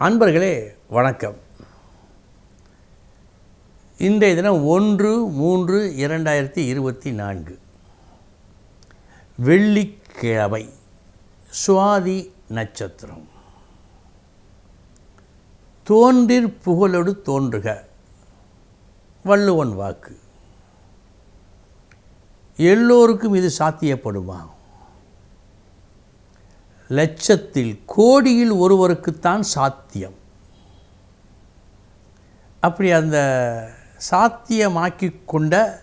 அன்பர்களே வணக்கம். இன்றைய தினம் ஒன்று மூன்று இரண்டாயிரத்தி இருபத்தி நான்கு. வெள்ளிக்கிழமை சுவாதி நட்சத்திரம். தோன்றிற் புகழொடு தோன்றுக வள்ளுவன் வாக்கு. எல்லோருக்கும் இது சாத்தியப்படுமா? லட்சத்தில் கோடியில் ஒருவருக்குத்தான் சாத்தியம். அப்படி அந்த சாத்தியமாக்கி கொண்ட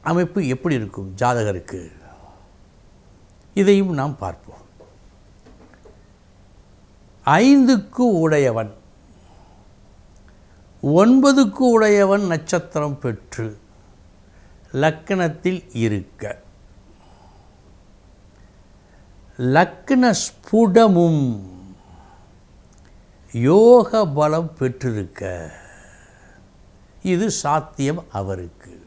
அமைப்பு எப்படி இருக்கும் ஜாதகருக்கு? இதையும் நாம் பார்ப்போம். ஐந்துக்கு உடையவன் ஒன்பதுக்கு உடையவன் நட்சத்திரம் பெற்று லக்கணத்தில் இருக்க லக்ன ஸ்புடமும் யோக பலம் பெற்றிருக்க. இது சாத்தியம் அவருக்கு.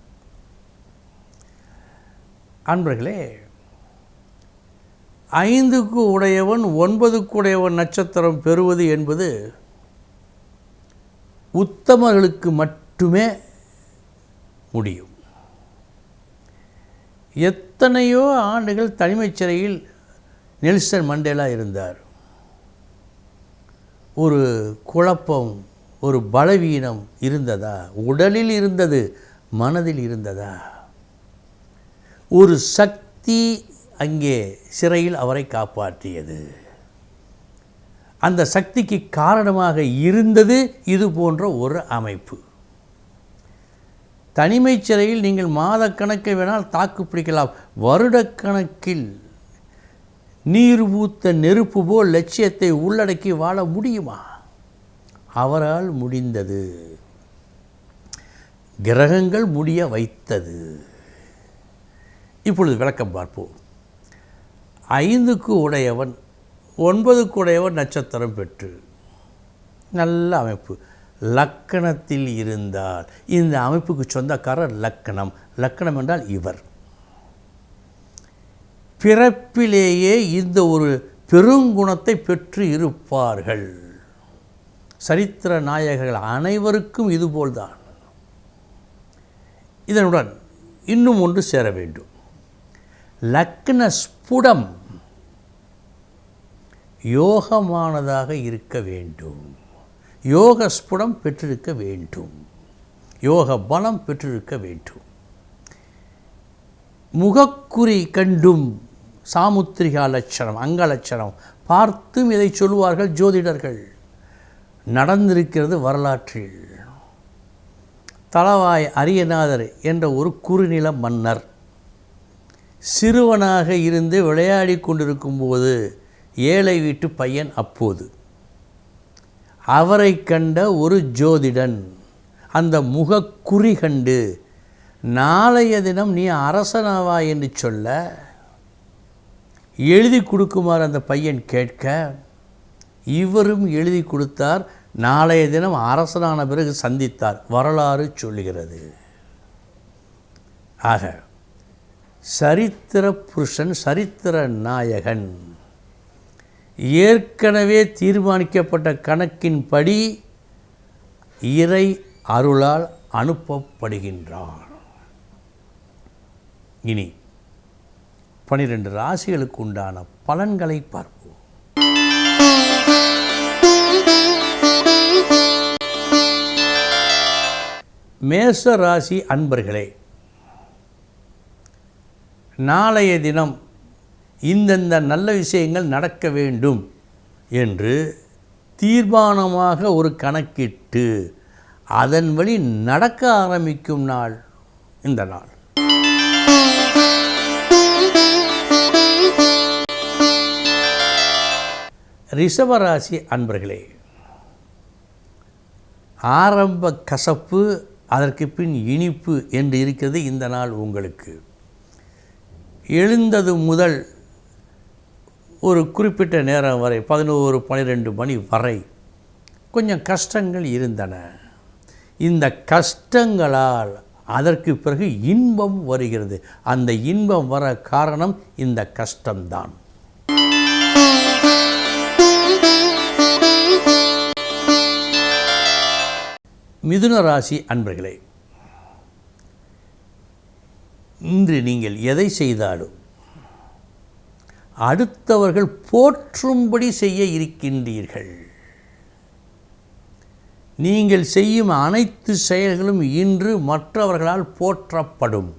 அன்பர்களே ஐந்துக்கு உடையவன் ஒன்பதுக்கு உடையவன் நட்சத்திரம் பெறுவது என்பது உத்தமர்களுக்கு மட்டுமே முடியும். எத்தனையோ ஆண்டுகள் தனிமைச் சிறையில் நெல்சன் மண்டேலா இருந்தார். ஒரு குழப்பம் ஒரு பலவீனம் இருந்ததா? உடலில் இருந்தது மனதில் இருந்ததா? ஒரு சக்தி அங்கே சிறையில் அவரை காப்பாற்றியது. அந்த சக்திக்கு காரணமாக இருந்தது இது போன்ற ஒரு அமைப்பு. தனிமைச் சிறையில் நீங்கள் மாதக்கணக்கை வேணால் தாக்கு பிடிக்கலாம். வருடக்கணக்கில் நீர் ஊத்த நெருப்பு போல் லட்சியத்தை உள்ளடக்கி வாழ முடியுமா? அவரால் முடிந்தது. கிரகங்கள் முடிய வைத்தது. இப்பொழுது விளக்கம் பார்ப்போம். ஐந்துக்கு உடையவன் ஒன்பதுக்கு உடையவன் நட்சத்திரம் பெற்று நல்ல அமைப்பு. லக்கணத்தில் இருந்தால் இந்த அமைப்புக்கு சொந்தக்காரர் லக்கணம். லக்கணம் என்றால் இவர். பிறப்பிலேயே இந்த ஒரு பெருங்குணத்தை பெற்று இருப்பார்கள். சரித்திர நாயகர்கள் அனைவருக்கும் இதுபோல்தான் இதனுடன் இன்னும் ஒன்று சேர வேண்டும். லக்ன ஸ்புடம் யோகமானதாக இருக்க வேண்டும். யோக ஸ்புடம் பெற்றிருக்க வேண்டும். யோக பலம் பெற்றிருக்க வேண்டும். முகக்குறி கண்டும் சாமுத்திரிகா லட்சணம் அங்க லட்சணம் பார்த்தும் இதை சொல்வார்கள் ஜோதிடர்கள். நடந்திருக்கிறது வரலாற்றில். தளவாய் அரியநாதர் என்ற ஒரு குறுநில மன்னர். சிறுவனாக இருந்து விளையாடி கொண்டிருக்கும்போது ஏழை வீட்டு பையன் அப்போது. அவரை கண்ட ஒரு ஜோதிடன் அந்த முகக்குறி கண்டு நாளைய தினம் நீ அரசனாவா? என்று சொல்ல எழுதி கொடுக்குமாறு அந்த பையன் கேட்க இவரும் எழுதி கொடுத்தார். நாளைய தினம் அரசனான பிறகு சந்தித்தார். வரலாறு சொல்லுகிறது. ஆக சரித்திர புருஷன் சரித்திர நாயகன் ஏற்கனவே தீர்மானிக்கப்பட்ட கணக்கின்படி இறை அருளால் அனுப்பப்படுகின்றான். இனி பனிரெண்டு ராசிகளுக்கு உண்டான பலன்களை பார்ப்போம். மேச ராசி அன்பர்களே நாளைய தினம் இந்தந்த நல்ல விஷயங்கள் நடக்க வேண்டும் என்று தீர்மானமாக ஒரு கணக்கிட்டு அதன் வழி நடக்க ஆரம்பிக்கும் நாள் இந்த நாள். ரிஷபராசி அன்பர்களே ஆரம்ப கசப்பு அதற்கு பின் இனிப்பு என்று இருக்கிறது இந்த நாள் உங்களுக்கு. எழுந்தது முதல் ஒரு குறிப்பிட்ட நேரம் வரை பதினோரு பன்னிரெண்டு மணி வரை கொஞ்சம் கஷ்டங்கள் இருந்தன. இந்த கஷ்டங்களால் அதற்கு பிறகு இன்பம் வருகிறது. அந்த இன்பம் வர காரணம் இந்த கஷ்டம்தான். மிதுன ராசி அன்பர்களே இன்று நீங்கள் எதை செய்தாலும் அடுத்தவர்கள் போற்றும்படி செய்ய இருக்கின்றீர்கள். நீங்கள் செய்யும் அனைத்து செயல்களும் இன்று மற்றவர்களால் போற்றப்படும்.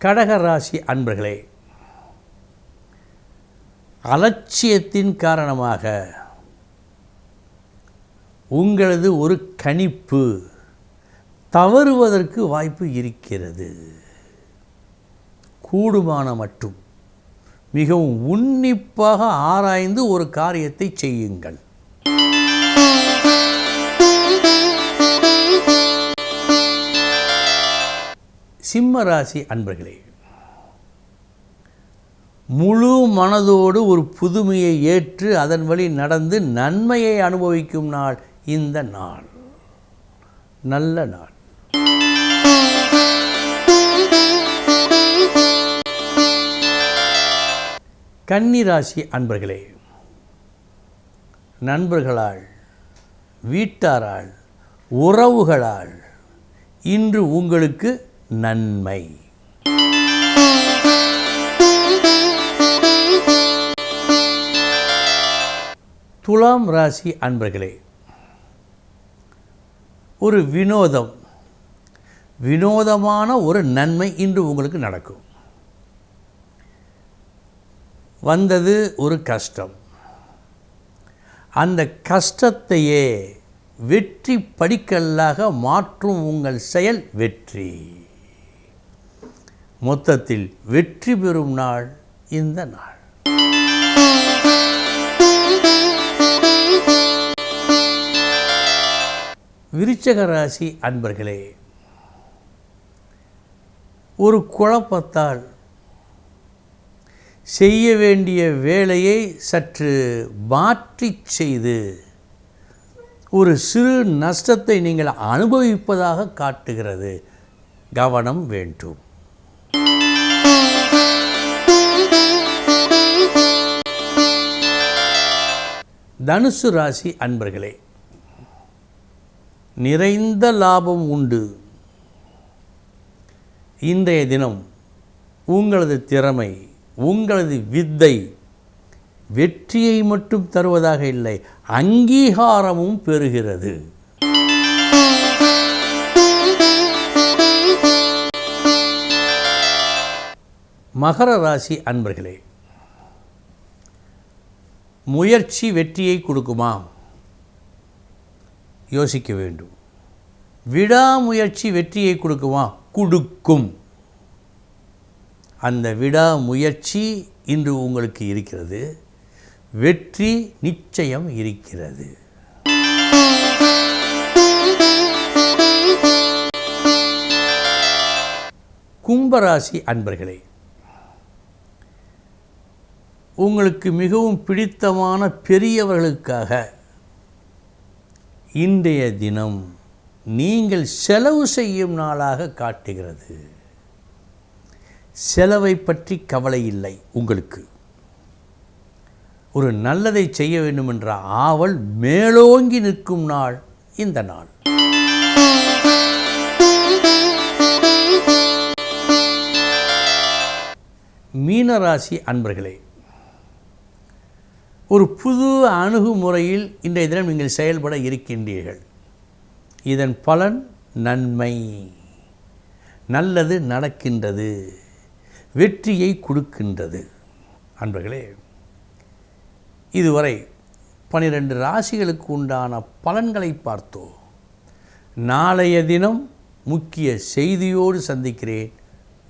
கடகராசி அன்பர்களே அலட்சியத்தின் காரணமாக உங்களது ஒரு கணிப்பு தவறுவதற்கு வாய்ப்பு இருக்கிறது. கூடுமான மட்டும். மிகவும் உன்னிப்பாக ஆராய்ந்து ஒரு காரியத்தை செய்யுங்கள். சிம்ம ராசி அன்பர்களே முழு மனதோடு ஒரு புதுமையை ஏற்று அதன் வழி நடந்து நன்மையை அனுபவிக்கும் நாள் இந்த நாள். நல்ல நாள். கன்னிராசி அன்பர்களே நண்பர்களால் வீட்டாரால் உறவுகளால் இன்று உங்களுக்கு நன்மை. துலாம் ராசி அன்பர்களே ஒரு வினோதம் வினோதமான ஒரு நன்மை இன்று உங்களுக்கு நடக்கும். வந்தது ஒரு கஷ்டம். அந்த கஷ்டத்தையே வெற்றி படிக்கல்லாக மாற்றும் உங்கள் செயல் வெற்றி. மொத்தத்தில் வெற்றி பெறும் நாள் இந்த நாள். விருச்சக ராசி அன்பர்களே ஒரு குழப்பத்தால் செய்ய வேண்டிய வேலையை சற்று மாற்றி செய்து ஒரு சிறு நஷ்டத்தை நீங்கள் அனுபவிப்பதாக காட்டுகிறது. கவனம் வேண்டும். தனுசு ராசி அன்பர்களே நிறைந்த லாபம் உண்டு. இன்றைய தினம் உங்களது திறமை உங்களது வித்தை வெற்றியை மட்டும் தருவதாக இல்லை அங்கீகாரமும் பெறுகிறது. மகர ராசி அன்பர்களே முயற்சி வெற்றியை கொடுக்குமா யோசிக்க வேண்டும். விடாமுயற்சி வெற்றியை கொடுக்குமா? கொடுக்கும். அந்த விடாமுயற்சி இன்று உங்களுக்கு இருக்கிறது. வெற்றி நிச்சயம் இருக்கிறது. கும்பராசி அன்பர்களே உங்களுக்கு மிகவும் பிடித்தமான பெரியவர்களுக்காக இன்றைய தினம் நீங்கள் செலவு செய்யும் நாளாக காட்டுகிறது. செலவை பற்றி கவலை இல்லை உங்களுக்கு. ஒரு நல்லதை செய்ய வேண்டும் என்ற ஆவல் மேலோங்கி நிற்கும் நாள் இந்த நாள். மீனராசி அன்பர்களே ஒரு புது அணுகுமுறையில் இன்றைய தினம் நீங்கள் செயல்பட இருக்கின்றீர்கள். இதன் பலன் நன்மை. நல்லது நடக்கின்றது. வெற்றியை கொடுக்கின்றது. அன்பர்களே இதுவரை பனிரெண்டு ராசிகளுக்கு உண்டான பலன்களை பார்த்தோம். நாளைய தினம் முக்கிய செய்தியோடு சந்திக்கிறேன்.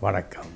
வணக்கம்.